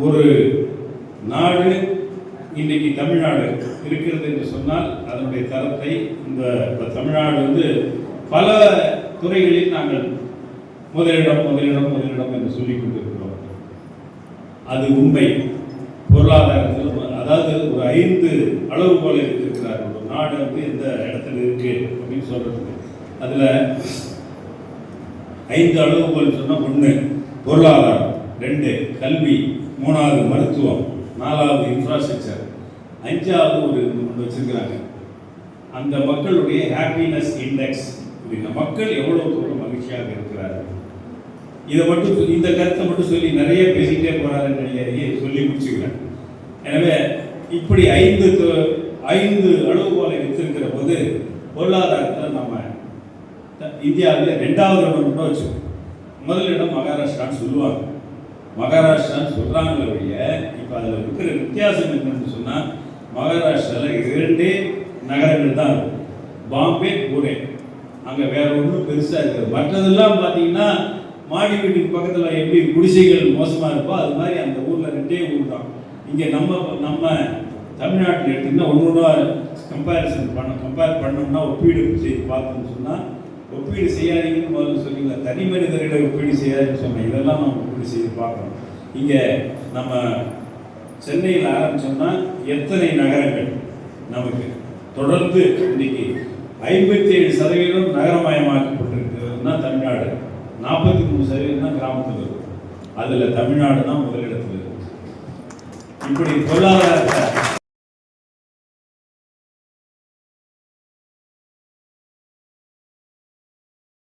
ஒரு நாடு இன்னைக்கு தமிழ்நாடு இருக்கிறது என்று சொன்னால் அதனுடைய தரத்தை இந்த தமிழ்நாடு வந்து பல துறைகளில் நாங்கள் முதலிடம் முதலிடம் முதலிடம் என்று சொல்லிக் கொண்டிருக்கிறோம். அது உண்மை. பொருளாதாரத்தில் அதாவது ஒரு ஐந்து அளவுகோலை இருக்கிறார் ஒரு நாடு வந்து எந்த இடத்துல இருக்கு அப்படின்னு சொல்றது அதுல ஐந்து அளவுகோல் சொன்னால் ஒன்று பொருளாதாரம். ரெண்டு கல்வி. மூணாவது மருத்துவம் நாலாவது இன்ஃப்ராஸ்ட்ரக்சர் அஞ்சாவது ஒரு ஒன்று வச்சிருக்கிறாங்க. அந்த மக்களுடைய ஹாப்பினஸ் இண்டெக்ஸ் அப்படின்னா மக்கள் எவ்வளோ தூரம் மகிழ்ச்சியாக இருக்கிறார்கள். இதை மட்டும் இந்த கருத்தை மட்டும் சொல்லி நிறைய பேசிக்கிட்டே போகிறாருன்னு நினைக்காதீங்க சொல்லி முடிச்சுக்கிறேன். எனவே இப்படி ஐந்து ஐந்து அளவுகோலை வைத்திருக்கிற போது பொருளாதாரத்தில் நம்ம இந்தியாவில் ரெண்டாவது இடம் மட்டும் வச்சுக்கோம் முதலிடம் மகாராஷ்டிரான்னு சொல்லுவாங்க. மகாராஷ்டிரான்னு சொல்கிறாங்களே ஒழிய இப்போ அதில் இருக்கிற வித்தியாசம் என்னன்னு சொன்னால் மகாராஷ்டிராவில் இரண்டே நகரங்கள் தான் இருக்கும். பாம்பே பூனே. அங்கே வேற ஒன்றும் பெருசாக இருக்குது. மற்றதெல்லாம் பார்த்தீங்கன்னா மாடி வீட்டுக்கு பக்கத்தில் எப்படி குடிசைகள் மோசமாக இருக்கோ அது மாதிரி அந்த ஊரில் ரெண்டே ஊர் தான். இங்கே நம்ம நம்ம தமிழ்நாட்டில் எடுத்திங்கன்னா ஒன்று ஒன்றா கம்பேரிசன் பண்ண கம்பேர் பண்ணோம்னா ஒப்பீடு செய்து பார்த்தோம்னு சொன்னால் ஒப்பீடு செய்யாதீங்கன்னு முதல்ல சொன்னீங்க தனி மனிதர்களை ஒப்பீடு செய்யாதுன்னு சொன்னேன். இதெல்லாம் நம்ம ஒப்பீடு செய்து பார்க்கணும். இங்கே நம்ம சென்னையில் ஆரம்பிச்சோம்னா எத்தனை நகரங்கள் நமக்கு? தொடர்ந்து இன்னைக்கு ஐம்பத்தி ஏழு சதவீதம் நகரமயமாக்கப்பட்டிருக்கிறதுனா தமிழ்நாடு. நாற்பத்தி மூணு சதவீதம் தான் கிராமத்தில் இருக்கு. அதில் தமிழ்நாடு தான் முதலிடத்தில் இருக்கு. இப்படி பொருளாதாரத்தை